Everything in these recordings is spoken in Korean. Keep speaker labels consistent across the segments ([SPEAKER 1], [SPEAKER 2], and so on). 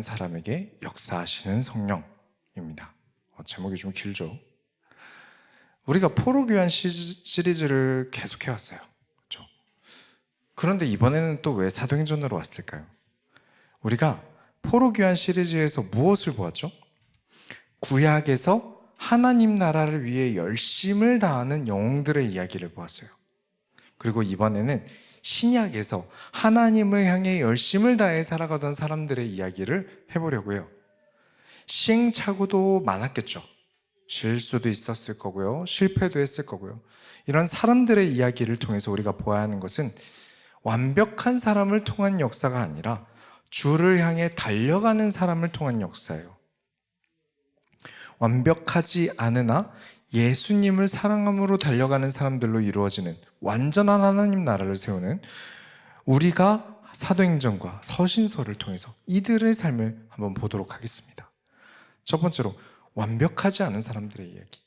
[SPEAKER 1] 있는 사람에게 역사하시는 성령입니다. 어, 제목이 좀 길죠. 우리가 포로교환 시- 시리즈를 계속해 왔어요. 그렇죠? 그런데 이번에는 또 왜 사도행전으로 왔을까요? 우리가 포로교환 시리즈에서 무엇을 보았죠? 구약에서 하나님 나라를 위해 열심을 다하는 영웅들의 이야기를 보았어요. 그리고 이번에는 신약에서 하나님을 향해 열심을 다해 살아가던 사람들의 이야기를 해보려고요. 시행착오도 많았겠죠. 실수도 있었을 거고요. 실패도 했을 거고요. 이런 사람들의 이야기를 통해서 우리가 보아야 하는 것은 완벽한 사람을 통한 역사가 아니라 주를 향해 달려가는 사람을 통한 역사예요. 완벽하지 않으나 예수님을 사랑함으로 달려가는 사람들로 이루어지는 완전한 하나님 나라를 세우는 우리가 사도행전과 서신서를 통해서 이들의 삶을 한번 보도록 하겠습니다. 첫 번째로 완벽하지 않은 사람들의 이야기.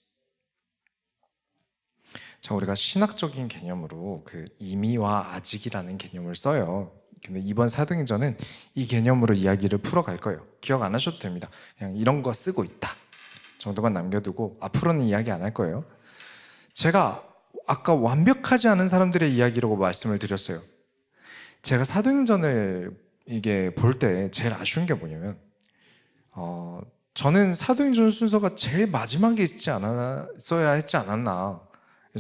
[SPEAKER 1] 자, 우리가 신학적인 개념으로 그 이미와 아직이라는 개념을 써요. 근데 이번 사도행전은 이 개념으로 이야기를 풀어갈 거예요. 기억 안 하셔도 됩니다. 그냥 이런 거 쓰고 있다 정도만 남겨두고 앞으로는 이야기 안 할 거예요. 제가 아까 완벽하지 않은 사람들의 이야기라고 말씀을 드렸어요. 제가 사도행전을 이게 볼 때 제일 아쉬운 게 뭐냐면 어, 저는 사도행전 순서가 제일 마지막에 있지 않았어야 했지 않았나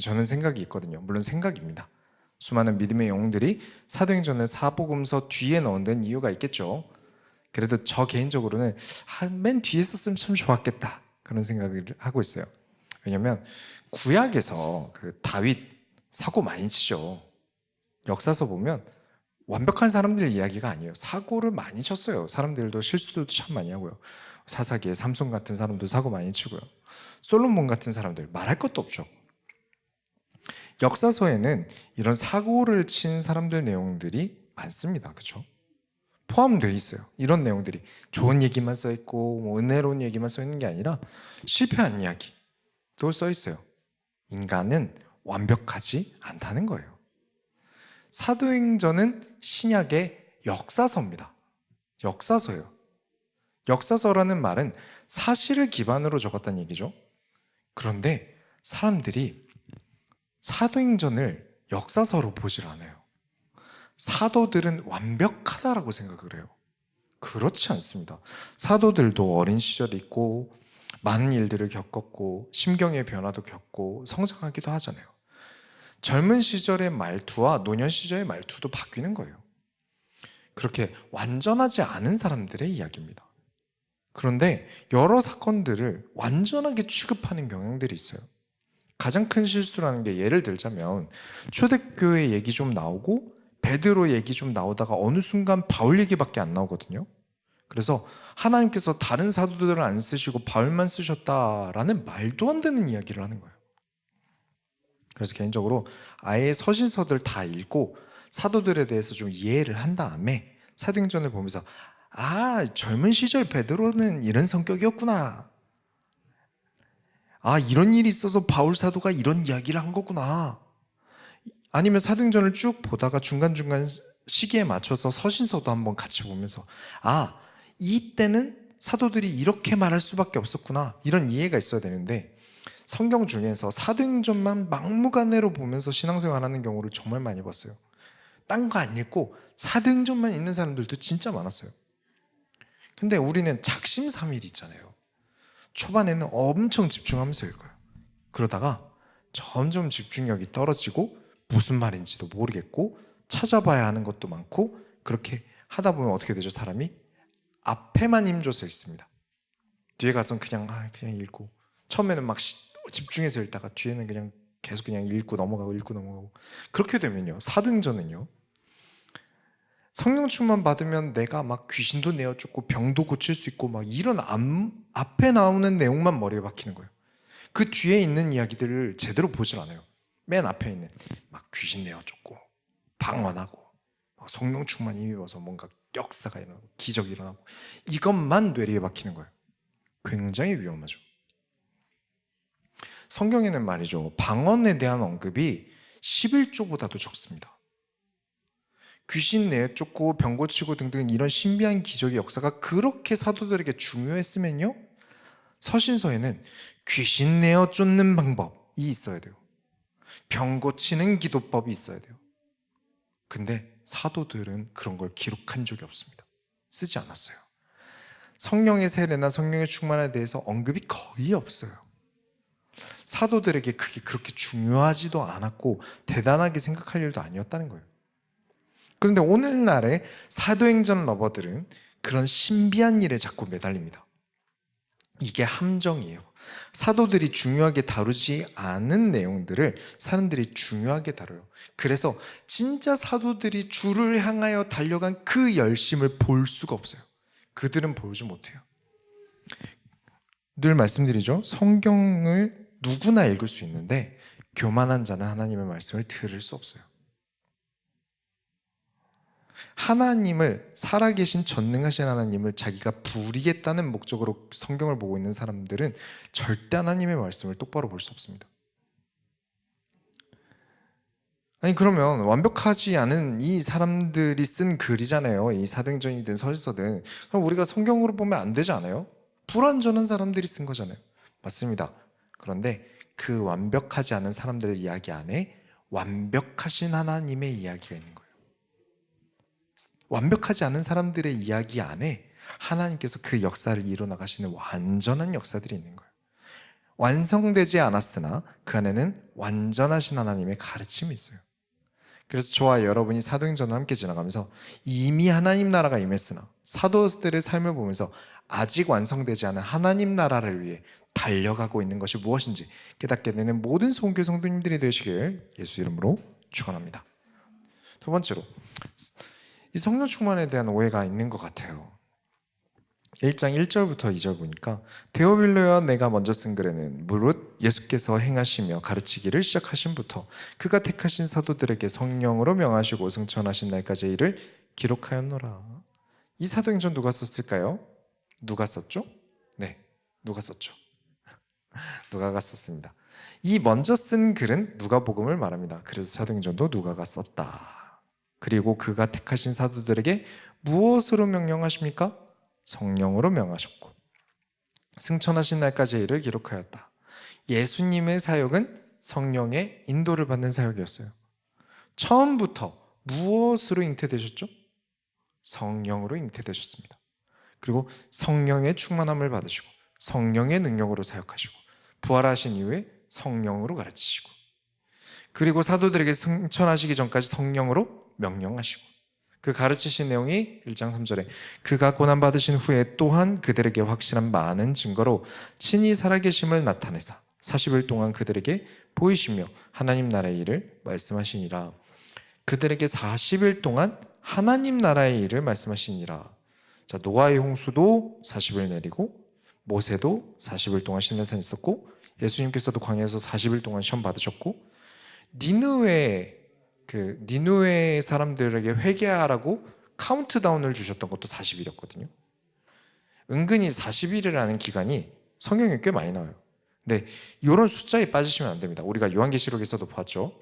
[SPEAKER 1] 저는 생각이 있거든요. 물론 생각입니다. 수많은 믿음의 영웅들이 사도행전을 사복음서 뒤에 넣은 이유가 있겠죠. 그래도 저 개인적으로는 아, 맨 뒤에 있었으면 참 좋았겠다 그런 생각을 하고 있어요. 왜냐하면 구약에서 그 다윗 사고 많이 치죠. 역사서 보면 완벽한 사람들 이야기가 아니에요. 사고를 많이 쳤어요. 사람들도 실수도 참 많이 하고요. 사사기의 삼손 같은 사람도 사고 많이 치고요. 솔로몬 같은 사람들 말할 것도 없죠. 역사서에는 이런 사고를 친 사람들 내용들이 많습니다. 그렇죠? 포함되어 있어요. 이런 내용들이 좋은 얘기만 써 있고 뭐 은혜로운 얘기만 써 있는 게 아니라 실패한 이야기도 써 있어요. 인간은 완벽하지 않다는 거예요. 사도행전은 신약의 역사서입니다. 역사서예요. 역사서라는 말은 사실을 기반으로 적었다는 얘기죠. 그런데 사람들이 사도행전을 역사서로 보질 않아요. 사도들은 완벽하다라고 생각을 해요. 그렇지 않습니다. 사도들도 어린 시절이 있고 많은 일들을 겪었고 심경의 변화도 겪고 성장하기도 하잖아요. 젊은 시절의 말투와 노년 시절의 말투도 바뀌는 거예요. 그렇게 완전하지 않은 사람들의 이야기입니다. 그런데 여러 사건들을 완전하게 취급하는 경향들이 있어요. 가장 큰 실수라는 게 예를 들자면 초대교회 얘기 좀 나오고 베드로 얘기 좀 나오다가 어느 순간 바울 얘기밖에 안 나오거든요. 그래서 하나님께서 다른 사도들을 안 쓰시고 바울만 쓰셨다라는 말도 안 되는 이야기를 하는 거예요. 그래서 개인적으로 아예 서신서들 다 읽고 사도들에 대해서 좀 이해를 한 다음에 사도행전을 보면서 아 젊은 시절 베드로는 이런 성격이었구나. 아 이런 일이 있어서 바울 사도가 이런 이야기를 한 거구나. 아니면 사도행전을 쭉 보다가 중간중간 시기에 맞춰서 서신서도 한번 같이 보면서 아 이때는 사도들이 이렇게 말할 수밖에 없었구나 이런 이해가 있어야 되는데 성경 중에서 사도행전만 막무가내로 보면서 신앙생활 하는 경우를 정말 많이 봤어요. 딴 거 안 읽고 사도행전만 읽는 사람들도 진짜 많았어요. 근데 우리는 작심삼일 있잖아요. 초반에는 엄청 집중하면서 읽어요. 그러다가 점점 집중력이 떨어지고 무슨 말인지도 모르겠고 찾아봐야 하는 것도 많고 그렇게 하다 보면 어떻게 되죠? 사람이 앞에만 힘줘서 읽습니다. 뒤에 가서 그냥 아, 그냥 읽고 처음에는 막 시- 집중해서 읽다가 뒤에는 그냥 계속 그냥 읽고 넘어가고 읽고 넘어가고 그렇게 되면요 사도행전은요 성령 충만 받으면 내가 막 귀신도 내어 쫓고 병도 고칠 수 있고 막 이런 앞, 앞에 나오는 내용만 머리에 박히는 거예요. 그 뒤에 있는 이야기들을 제대로 보질 않아요. 맨 앞에 있는 막 귀신 내어 쫓고 방언하고 막 성령 충만 힘입어서 뭔가 역사가 일어나고 기적이 일어나고 이것만 뇌리에 박히는 거예요. 굉장히 위험하죠. 성경에는 말이죠. 방언에 대한 언급이 11조보다도 적습니다. 귀신 내쫓고 병 고치고 등등 이런 신비한 기적의 역사가 그렇게 사도들에게 중요했으면요. 서신서에는 귀신 내어 쫓는 방법이 있어야 돼요. 병 고치는 기도법이 있어야 돼요. 근데 사도들은 그런 걸 기록한 적이 없습니다. 쓰지 않았어요. 성령의 세례나 성령의 충만에 대해서 언급이 거의 없어요. 사도들에게 그게 그렇게 중요하지도 않았고 대단하게 생각할 일도 아니었다는 거예요. 그런데 오늘날의 사도행전 러버들은 그런 신비한 일에 자꾸 매달립니다. 이게 함정이에요. 사도들이 중요하게 다루지 않은 내용들을 사람들이 중요하게 다뤄요. 그래서 진짜 사도들이 주를 향하여 달려간 그 열심을 볼 수가 없어요. 그들은 보지 못해요. 늘 말씀드리죠. 성경을 누구나 읽을 수 있는데 교만한 자는 하나님의 말씀을 들을 수 없어요. 하나님을 살아계신 전능하신 하나님을 자기가 부리겠다는 목적으로 성경을 보고 있는 사람들은 절대 하나님의 말씀을 똑바로 볼 수 없습니다. 아니 그러면 완벽하지 않은 이 사람들이 쓴 글이잖아요. 이 사도행전이든 서신서든 그럼 우리가 성경으로 보면 안 되지 않아요? 불완전한 사람들이 쓴 거잖아요. 맞습니다. 그런데 그 완벽하지 않은 사람들 이야기 안에 완벽하신 하나님의 이야기가 있는 거예요. 완벽하지 않은 사람들의 이야기 안에 하나님께서 그 역사를 이뤄 나가시는 완전한 역사들이 있는 거예요. 완성되지 않았으나 그 안에는 완전하신 하나님의 가르침이 있어요. 그래서 저와 여러분이 사도행전을 함께 지나가면서 이미 하나님 나라가 임했으나 사도들의 삶을 보면서 아직 완성되지 않은 하나님 나라를 위해 달려가고 있는 것이 무엇인지 깨닫게 되는 모든 성교 성도님들이 되시길 예수 이름으로 축원합니다. 두 번째로 이 성령 충만에 대한 오해가 있는 것 같아요. 1장 1절부터 2절 보니까 데오빌로와 내가 먼저 쓴 글에는 무릇 예수께서 행하시며 가르치기를 시작하신부터 그가 택하신 사도들에게 성령으로 명하시고 승천하신 날까지 일을 기록하였노라. 이 사도행전 누가 썼을까요? 누가 썼죠? 네, 누가 썼죠? 누가가 썼습니다. 이 먼저 쓴 글은 누가복음을 말합니다. 그래서 사도행전도 누가가 썼다. 그리고 그가 택하신 사도들에게 무엇으로 명령하십니까? 성령으로 명하셨고 승천하신 날까지 일을 기록하였다. 예수님의 사역은 성령의 인도를 받는 사역이었어요. 처음부터 무엇으로 잉태되셨죠? 성령으로 잉태되셨습니다. 그리고 성령의 충만함을 받으시고 성령의 능력으로 사역하시고 부활하신 이후에 성령으로 가르치시고 그리고 사도들에게 승천하시기 전까지 성령으로 명령하시고. 그 가르치신 내용이 1장 3절에 그가 고난 받으신 후에 또한 그들에게 확실한 많은 증거로 친히 살아계심을 나타내사 40일 동안 그들에게 보이시며 하나님 나라의 일을 말씀하시니라. 그들에게 40일 동안 하나님 나라의 일을 말씀하시니라. 자 노아의 홍수도 40일 내리고 모세도 40일 동안 신내산 있었고 예수님께서도 광야에서 40일 동안 시험 받으셨고 니느웨 그 니누의 사람들에게 회개하라고 카운트다운을 주셨던 것도 40일이었거든요. 은근히 40일이라는 기간이 성경에 꽤 많이 나와요. 근데 이런 숫자에 빠지시면 안 됩니다. 우리가 요한계시록에서도 봤죠.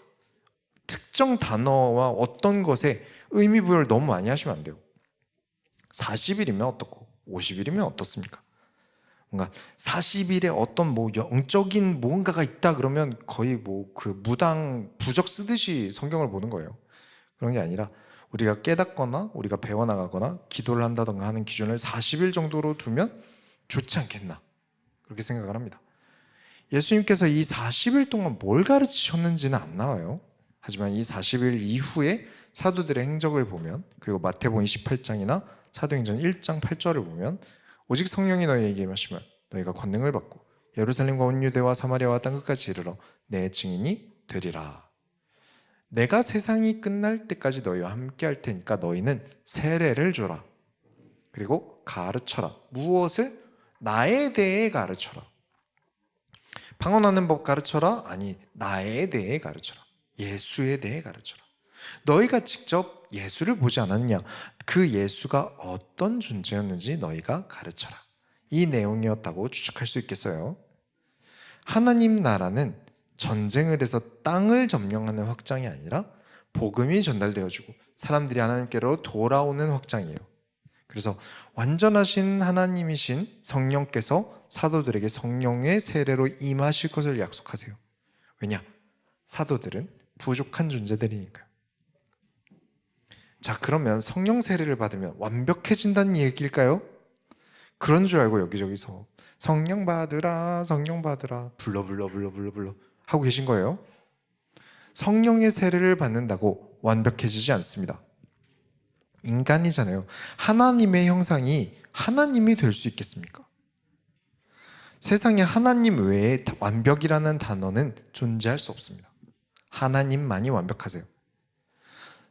[SPEAKER 1] 특정 단어와 어떤 것에 의미 부여를 너무 많이 하시면 안 돼요. 40일이면 어떻고 50일이면 어떻습니까? 뭔가 40일에 어떤 뭐 영적인 무언가가 있다 그러면 거의 뭐 그 무당 부적 쓰듯이 성경을 보는 거예요. 그런 게 아니라 우리가 깨닫거나 우리가 배워나가거나 기도를 한다던가 하는 기준을 40일 정도로 두면 좋지 않겠나 그렇게 생각을 합니다. 예수님께서 이 40일 동안 뭘 가르치셨는지는 안 나와요. 하지만 이 40일 이후에 사도들의 행적을 보면 그리고 마태복음 28장이나 사도행전 1장 8절을 보면 오직 성령이 너희에게 임하시면 너희가 권능을 받고 예루살렘과 온 유대와 사마리아와 땅 끝까지 이르러 내 증인이 되리라. 내가 세상이 끝날 때까지 너희와 함께 할 테니까 너희는 세례를 줘라. 그리고 가르쳐라. 무엇을? 나에 대해 가르쳐라. 방언하는 법 가르쳐라? 아니, 나에 대해 가르쳐라. 예수에 대해 가르쳐라. 너희가 직접 예수를 보지 않았느냐? 그 예수가 어떤 존재였는지 너희가 가르쳐라. 이 내용이었다고 추측할 수 있겠어요. 하나님 나라는 전쟁을 해서 땅을 점령하는 확장이 아니라 복음이 전달되어지고 사람들이 하나님께로 돌아오는 확장이에요. 그래서 완전하신 하나님이신 성령께서 사도들에게 성령의 세례로 임하실 것을 약속하세요. 왜냐? 사도들은 부족한 존재들이니까요. 자, 그러면 성령 세례를 받으면 완벽해진다는 얘기일까요? 그런 줄 알고 여기저기서 성령 받으라, 성령 받으라, 불러 불러 불러 불러 불러 하고 계신 거예요. 성령의 세례를 받는다고 완벽해지지 않습니다. 인간이잖아요. 하나님의 형상이 하나님이 될 수 있겠습니까? 세상에 하나님 외에 완벽이라는 단어는 존재할 수 없습니다. 하나님만이 완벽하세요.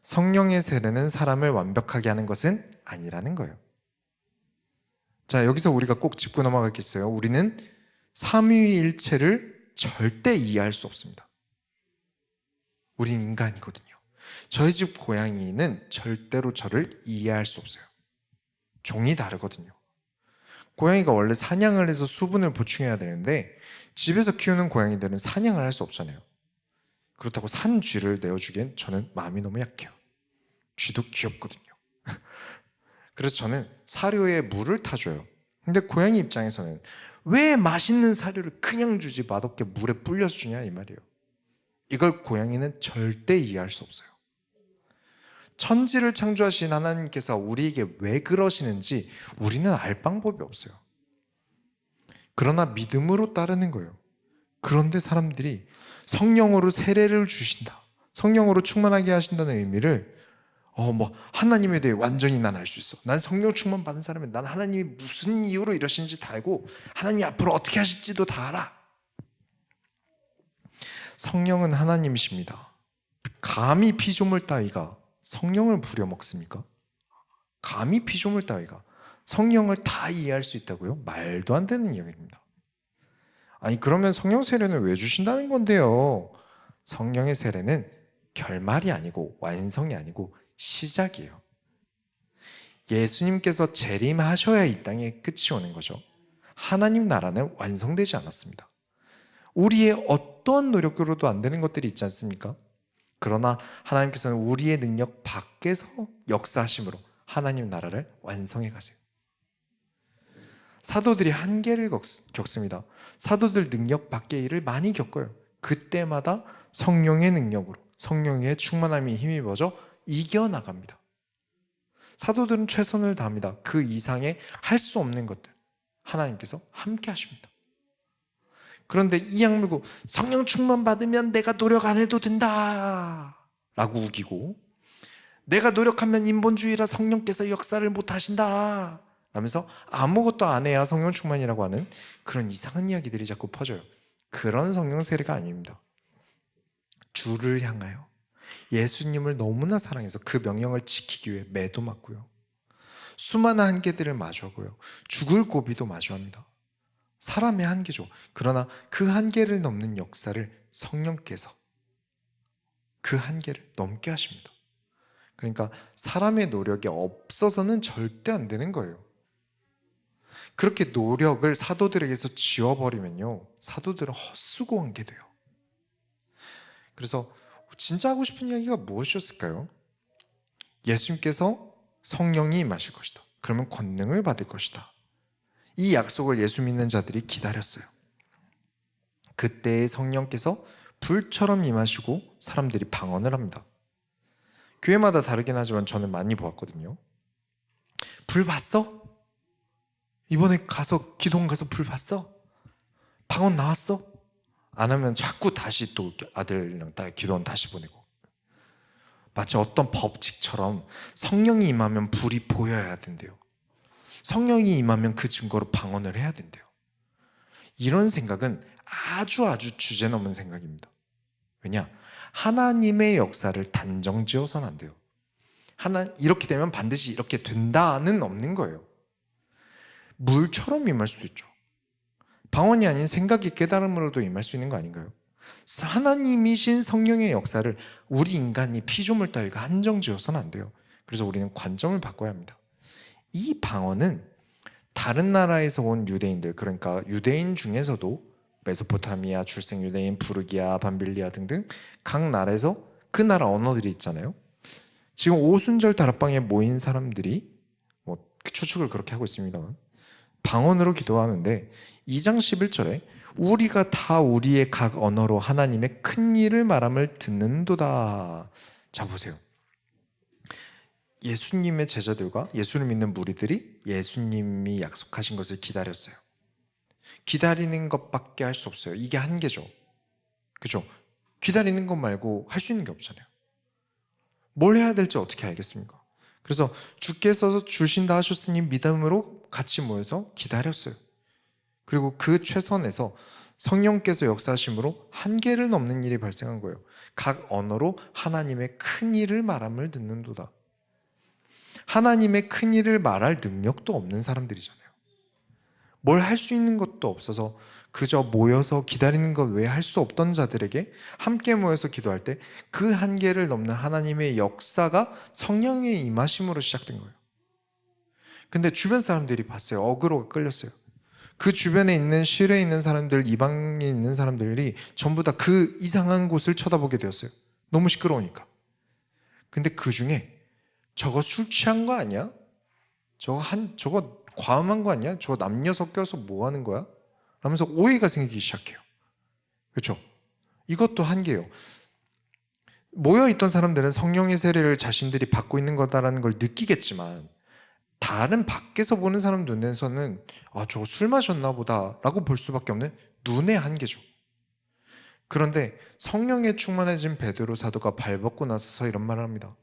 [SPEAKER 1] 성령의 세례는 사람을 완벽하게 하는 것은 아니라는 거예요. 자, 여기서 우리가 꼭 짚고 있어요. 우리는 삼위일체를 절대 이해할 수 없습니다. 우린 인간이거든요. 저희 집 고양이는 절대로 저를 이해할 수 없어요. 종이 다르거든요. 고양이가 원래 사냥을 해서 수분을 보충해야 되는데 집에서 키우는 고양이들은 사냥을 할 수 없잖아요. 그렇다고 산 쥐를 내어주기엔 저는 마음이 너무 약해요. 쥐도 귀엽거든요. 그래서 저는 사료에 물을 타줘요. 근데 고양이 입장에서는 왜 맛있는 사료를 그냥 주지 맛없게 물에 불려서 주냐 이 말이에요. 이걸 고양이는 절대 이해할 수 없어요. 천지를 창조하신 하나님께서 우리에게 왜 그러시는지 우리는 알 방법이 없어요. 그러나 믿음으로 따르는 거예요. 그런데 사람들이 성령으로 세례를 주신다. 성령으로 충만하게 하신다는 의미를 어 뭐 하나님에 대해 완전히 난 알 수 있어. 난 성령 충만 받은 사람이 난 하나님이 무슨 이유로 이러시는지 다 알고 하나님이 앞으로 어떻게 하실지도 다 알아. 성령은 하나님이십니다. 감히 피조물 따위가 성령을 부려먹습니까? 감히 피조물 따위가 성령을 다 이해할 수 있다고요? 말도 안 되는 이야기입니다. 아니 그러면 성령 세례는 왜 주신다는 건데요? 성령의 세례는 결말이 아니고 완성이 아니고 시작이에요. 예수님께서 재림하셔야 이 땅에 끝이 오는 거죠. 하나님 나라는 완성되지 않았습니다. 우리의 어떠한 노력으로도 안 되는 것들이 있지 않습니까? 그러나 하나님께서는 우리의 능력 밖에서 역사하심으로 하나님 나라를 완성해 가세요. 사도들이 한계를 겪습니다. 사도들 능력 밖의 일을 많이 겪어요. 그때마다 성령의 능력으로 성령의 충만함이 힘입어져 이겨나갑니다. 사도들은 최선을 다합니다. 그 이상의 할 수 없는 것들 하나님께서 함께 하십니다. 그런데 이 약물고 성령 충만 받으면 내가 노력 안 해도 된다 라고 우기고 내가 노력하면 인본주의라 성령께서 역사를 못 하신다 라면서 아무것도 안 해야 성령 충만이라고 하는 그런 이상한 이야기들이 자꾸 퍼져요. 그런 성령 세례가 아닙니다. 주를 향하여 예수님을 너무나 사랑해서 그 명령을 지키기 위해 매도 맞고요. 수많은 한계들을 마주하고요. 죽을 고비도 마주합니다. 사람의 한계죠. 그러나 그 한계를 넘는 역사를 성령께서 그 한계를 넘게 하십니다. 그러니까 사람의 노력이 없어서는 절대 안 되는 거예요. 그렇게 노력을 사도들에게서 지워버리면요. 사도들은 헛수고한 게 돼요. 그래서 진짜 하고 싶은 이야기가 무엇이었을까요? 예수님께서 성령이 임하실 것이다. 그러면 권능을 받을 것이다. 이 약속을 예수 믿는 자들이 기다렸어요. 그때의 성령께서 불처럼 임하시고 사람들이 방언을 합니다. 교회마다 다르긴 하지만 저는 많이 보았거든요. 불 봤어? 이번에 가서 기동 가서 불 봤어? 방언 나왔어? 안 하면 자꾸 다시 또 아들이랑 딸 기도원 다시 보내고 마치 어떤 법칙처럼 성령이 임하면 불이 보여야 된대요. 성령이 임하면 그 증거로 방언을 해야 된대요. 이런 생각은 아주 아주 주제 넘은 생각입니다. 왜냐? 하나님의 역사를 단정 지어서는 안 돼요. 하나 이렇게 되면 반드시 이렇게 된다는 없는 거예요. 물처럼 임할 수도 있죠. 방언이 아닌 생각이 깨달음으로도 임할 수 있는 거 아닌가요? 하나님이신 성령의 역사를 우리 인간이 피조물 따위가 한정 지어서는 안 돼요. 그래서 우리는 관점을 바꿔야 합니다. 이 방언은 다른 나라에서 온 유대인들 그러니까 유대인 중에서도 메소포타미아, 출생 유대인, 부르기아, 밤빌리아 등등 각 나라에서 그 나라 언어들이 있잖아요. 지금 오순절 다락방에 모인 사람들이 뭐 추측을 그렇게 하고 있습니다만 방언으로 기도하는데 2장 11절에 우리가 다 우리의 각 언어로 하나님의 큰 일을 말함을 듣는도다. 자 보세요. 예수님의 제자들과 예수를 믿는 무리들이 예수님이 약속하신 것을 기다렸어요. 기다리는 것밖에 할 수 없어요. 이게 한계죠. 그죠? 기다리는 것 말고 할 수 있는 게 없잖아요. 뭘 해야 될지 어떻게 알겠습니까? 그래서 주께서 주신다 하셨으니 믿음으로 같이 모여서 기다렸어요. 그리고 그 최선에서 성령께서 역사하심으로 한계를 넘는 일이 발생한 거예요. 각 언어로 하나님의 큰 일을 말함을 듣는도다. 하나님의 큰 일을 말할 능력도 없는 사람들이잖아요. 뭘 할 수 있는 것도 없어서 그저 모여서 기다리는 것 외에 할 수 없던 자들에게 함께 모여서 기도할 때 그 한계를 넘는 하나님의 역사가 성령의 임하심으로 시작된 거예요. 근데 주변 사람들이 봤어요. 어그로가 끌렸어요. 그 주변에 있는 실에 있는 사람들, 이방에 있는 사람들이 전부 다 그 이상한 곳을 쳐다보게 되었어요. 너무 시끄러우니까. 근데 그 중에 저거 술 취한 거 아니야? 저거 한 저거 과음한 거 아니야? 저거 남녀 섞여서 뭐 하는 거야? 라면서 오해가 생기기 시작해요. 그렇죠? 이것도 한계예요. 모여 있던 사람들은 성령의 세례를 자신들이 받고 있는 거다라는 걸 느끼겠지만 다른 밖에서 보는 사람 눈에서는 아 저거 술 마셨나 보다라고 볼 수밖에 없는 눈의 한계죠. 그런데 성령에 충만해진 베드로 사도가 발벗고 나서서 이런 말을 합니다.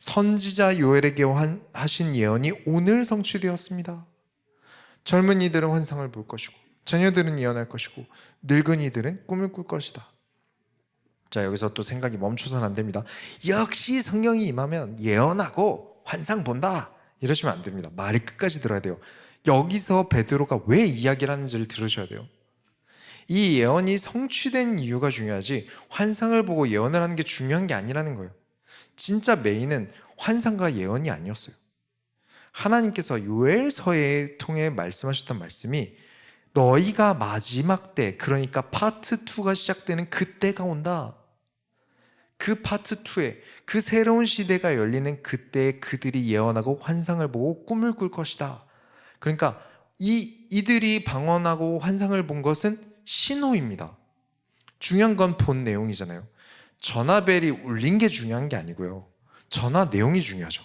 [SPEAKER 1] 선지자 요엘에게 환- 하신 예언이 오늘 성취되었습니다. 젊은 이들은 환상을 볼 것이고 자녀들은 예언할 것이고 늙은 이들은 꿈을 꿀 것이다. 자 여기서 또 생각이 멈춰서는 안 됩니다. 역시 성령이 임하면 예언하고 환상 본다 이러시면 안 됩니다. 말이 끝까지 들어야 돼요. 여기서 베드로가 왜 이야기를 하는지를 들으셔야 돼요. 이 예언이 성취된 이유가 중요하지 환상을 보고 예언을 하는 게 중요한 게 아니라는 거예요. 진짜 메인은 환상과 예언이 아니었어요. 하나님께서 요엘서에 통해 말씀하셨던 말씀이 너희가 마지막 때 그러니까 파트 2가 시작되는 그때가 온다. 그 파트 2에 그 새로운 시대가 열리는 그때에 그들이 예언하고 환상을 보고 꿈을 꿀 것이다. 그러니까 이 이들이 방언하고 환상을 본 것은 신호입니다. 중요한 건 본 내용이잖아요. 전화벨이 울린 게 중요한 게 아니고요. 전화 내용이 중요하죠.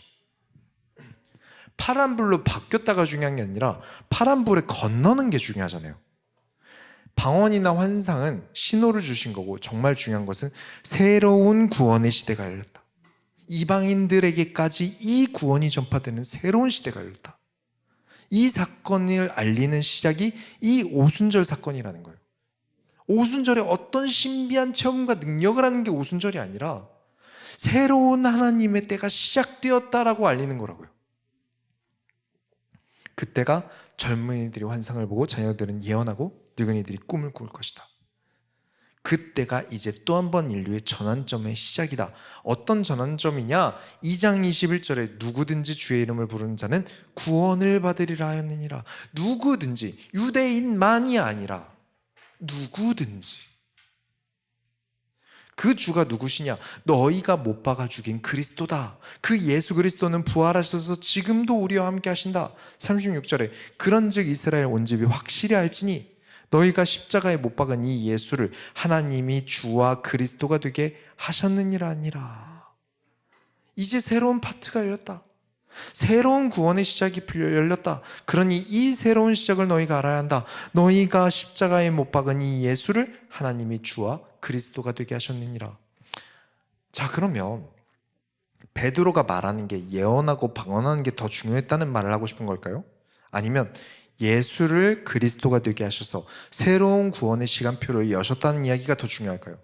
[SPEAKER 1] 파란불로 바뀌었다가 중요한 게 아니라 파란불에 건너는 게 중요하잖아요. 방언이나 환상은 신호를 주신 거고 정말 중요한 것은 새로운 구원의 시대가 열렸다. 이방인들에게까지 이 구원이 전파되는 새로운 시대가 열렸다. 이 사건을 알리는 시작이 이 오순절 사건이라는 거예요. 오순절에 어떤 신비한 체험과 능력을 하는 게 오순절이 아니라 새로운 하나님의 때가 시작되었다라고 알리는 거라고요. 그때가 젊은이들이 환상을 보고 자녀들은 예언하고 늙은이들이 꿈을 꿀 것이다. 그때가 이제 또 한 번 인류의 전환점의 시작이다. 어떤 전환점이냐? 2장 21절에 누구든지 주의 이름을 부르는 자는 구원을 받으리라 하였느니라. 누구든지 유대인만이 아니라 누구든지 그 주가 누구시냐? 너희가 못 박아 죽인 그리스도다. 그 예수 그리스도는 부활하셔서 지금도 우리와 함께 하신다. 36절에 그런즉 이스라엘 온 집이 확실히 알지니 너희가 십자가에 못 박은 이 예수를 하나님이 주와 그리스도가 되게 하셨느니라 아니라. 이제 새로운 파트가 열렸다. 새로운 구원의 시작이 열렸다. 그러니 이 새로운 시작을 너희가 알아야 한다. 너희가 십자가에 못 박은 이 예수를 하나님이 주와 그리스도가 되게 하셨느니라. 자, 그러면 베드로가 말하는 게 예언하고 방언하는 게 더 중요했다는 말을 하고 싶은 걸까요? 아니면 예수를 그리스도가 되게 하셔서 새로운 구원의 시간표를 여셨다는 이야기가 더 중요할까요?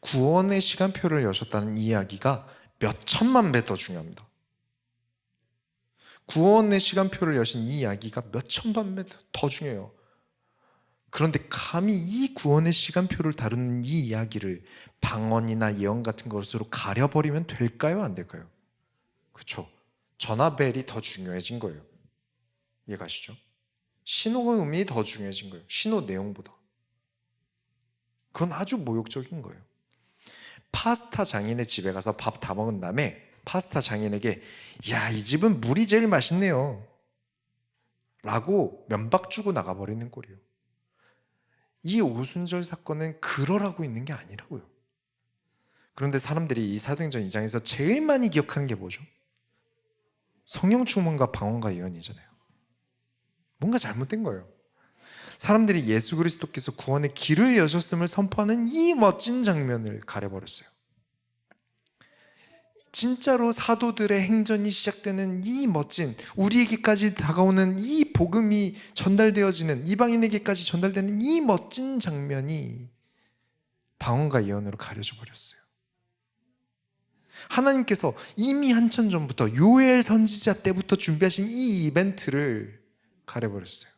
[SPEAKER 1] 구원의 시간표를 여셨다는 이야기가 몇 천만 배 더 중요합니다. 구원의 시간표를 여신 이 이야기가 몇 천만 배 더 중요해요. 그런데 감히 이 구원의 시간표를 다루는 이 이야기를 방언이나 예언 같은 것으로 가려버리면 될까요? 안 될까요? 그렇죠. 전화벨이 더 중요해진 거예요. 이해가시죠? 의미 더 중요해진 거예요. 신호 내용보다. 그건 아주 모욕적인 거예요. 파스타 장인의 집에 가서 밥 다 먹은 다음에 파스타 장인에게 야 이 집은 물이 제일 맛있네요 라고 면박 주고 나가버리는 꼴이에요 이 오순절 사건은 그러라고 있는 게 아니라고요 그런데 사람들이 이 사도행전 2장에서 제일 많이 기억하는 게 뭐죠? 성령 충만과 방언과 예언이잖아요 뭔가 잘못된 거예요 사람들이 예수 그리스도께서 구원의 길을 여셨음을 선포하는 이 멋진 장면을 가려버렸어요. 진짜로 사도들의 행전이 시작되는 이 멋진 우리에게까지 다가오는 이 복음이 전달되어지는 이방인에게까지 전달되는 이 멋진 장면이 방언과 예언으로 가려져 버렸어요. 하나님께서 이미 한참 전부터 요엘 선지자 때부터 준비하신 이 이벤트를 가려버렸어요.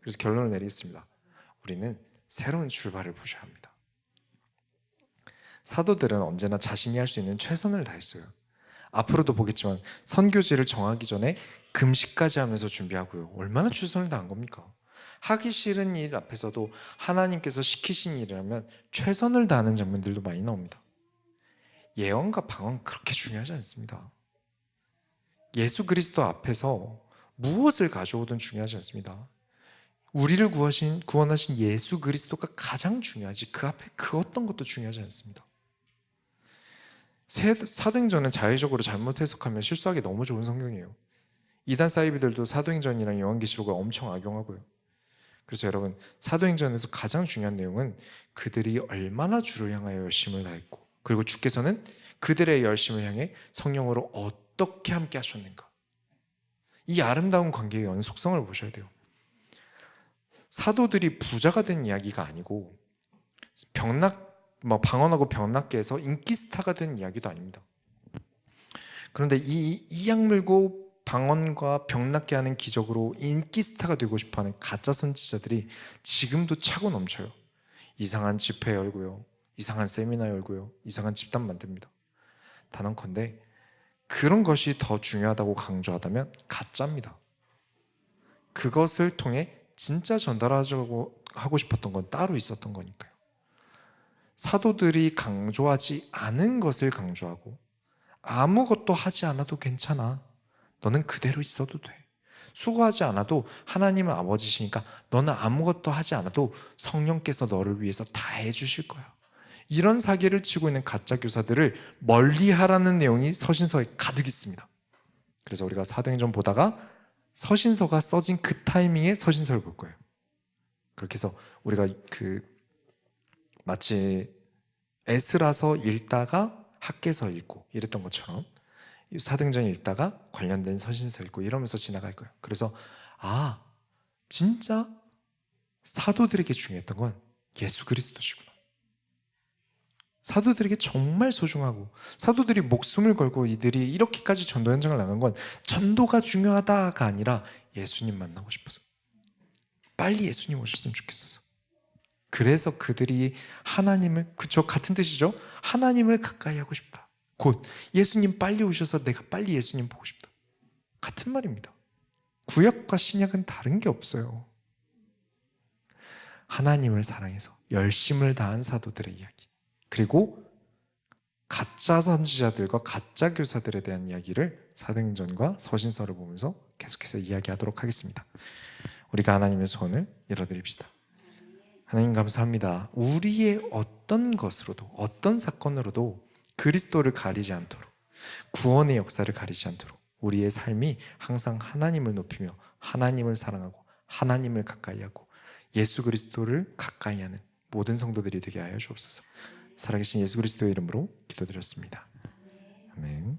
[SPEAKER 1] 그래서 결론을 내리겠습니다. 우리는 새로운 출발을 보셔야 합니다. 사도들은 언제나 자신이 할 수 있는 최선을 다했어요. 앞으로도 보겠지만 선교지를 정하기 전에 금식까지 하면서 준비하고요. 얼마나 최선을 다한 겁니까? 하기 싫은 일 앞에서도 하나님께서 시키신 일이라면 최선을 다하는 장면들도 많이 나옵니다. 예언과 방언 그렇게 중요하지 않습니다. 예수 그리스도 앞에서 무엇을 가져오든 중요하지 않습니다. 우리를 구하신 구원하신 예수 그리스도가 가장 중요하지 그 앞에 그 어떤 것도 중요하지 않습니다. 세- 사도행전은 자의적으로 잘못 해석하면 실수하기 너무 좋은 성경이에요. 이단 사이비들도 사도행전이랑 요한계시록을 엄청 악용하고요. 그래서 여러분 사도행전에서 가장 중요한 내용은 그들이 얼마나 주를 향하여 열심을 다했고 그리고 주께서는 그들의 열심을 향해 성령으로 어떻게 함께 하셨는가 이 아름다운 관계의 연속성을 보셔야 돼요. 사도들이 부자가 된 이야기가 아니고 병락 뭐 방언하고 병락계에서 인기 스타가 된 이야기도 아닙니다. 그런데 이 이악 물고 방언과 병락계 하는 기적으로 인기 스타가 되고 싶어하는 가짜 선지자들이 지금도 차고 넘쳐요. 이상한 집회 열고요, 이상한 세미나 열고요, 이상한 집단 만듭니다. 단언컨대 그런 것이 더 중요하다고 강조하다면 가짜입니다. 그것을 통해 진짜 전달하려고 하고 싶었던 건 따로 있었던 거니까요. 사도들이 강조하지 않은 것을 강조하고 아무것도 하지 않아도 괜찮아. 너는 그대로 있어도 돼. 수고하지 않아도 하나님은 아버지시니까 너는 아무것도 하지 않아도 성령께서 너를 위해서 다 해주실 거야. 이런 사기를 치고 있는 가짜 교사들을 멀리하라는 내용이 서신서에 가득 있습니다. 그래서 우리가 사도행전 보다가 서신서가 써진 그 타이밍에 서신서를 볼 거예요. 그렇게 해서 우리가 그 마치 에스라서 읽다가 학계서 읽고 이랬던 것처럼 이 사도행전 읽다가 관련된 서신서 읽고 이러면서 지나갈 거예요. 그래서 아 진짜 사도들에게 중요했던 건 예수 그리스도시구나. 사도들에게 정말 소중하고 사도들이 목숨을 걸고 이들이 이렇게까지 전도 현장을 나간 건 전도가 중요하다가 아니라 예수님 만나고 싶어서. 빨리 예수님 오셨으면 좋겠어서. 그래서 그들이 하나님을 그쵸 같은 뜻이죠? 하나님을 가까이 하고 싶다. 곧 예수님 빨리 오셔서 내가 빨리 예수님 보고 싶다. 같은 말입니다. 구약과 신약은 다른 게 없어요. 하나님을 사랑해서 열심을 다한 사도들의 이야기 그리고 가짜 선지자들과 가짜 교사들에 대한 이야기를 사도행전과 서신서를 보면서 계속해서 이야기하도록 하겠습니다. 우리가 하나님의 소원을 이뤄드립시다. 하나님 감사합니다. 우리의 어떤 것으로도 어떤 사건으로도 그리스도를 가리지 않도록 구원의 역사를 가리지 않도록 우리의 삶이 항상 하나님을 높이며 하나님을 사랑하고 하나님을 가까이하고 예수 그리스도를 가까이하는 모든 성도들이 되게 하여 주옵소서. 살아계신 예수 그리스도의 이름으로 기도드렸습니다. 아멘.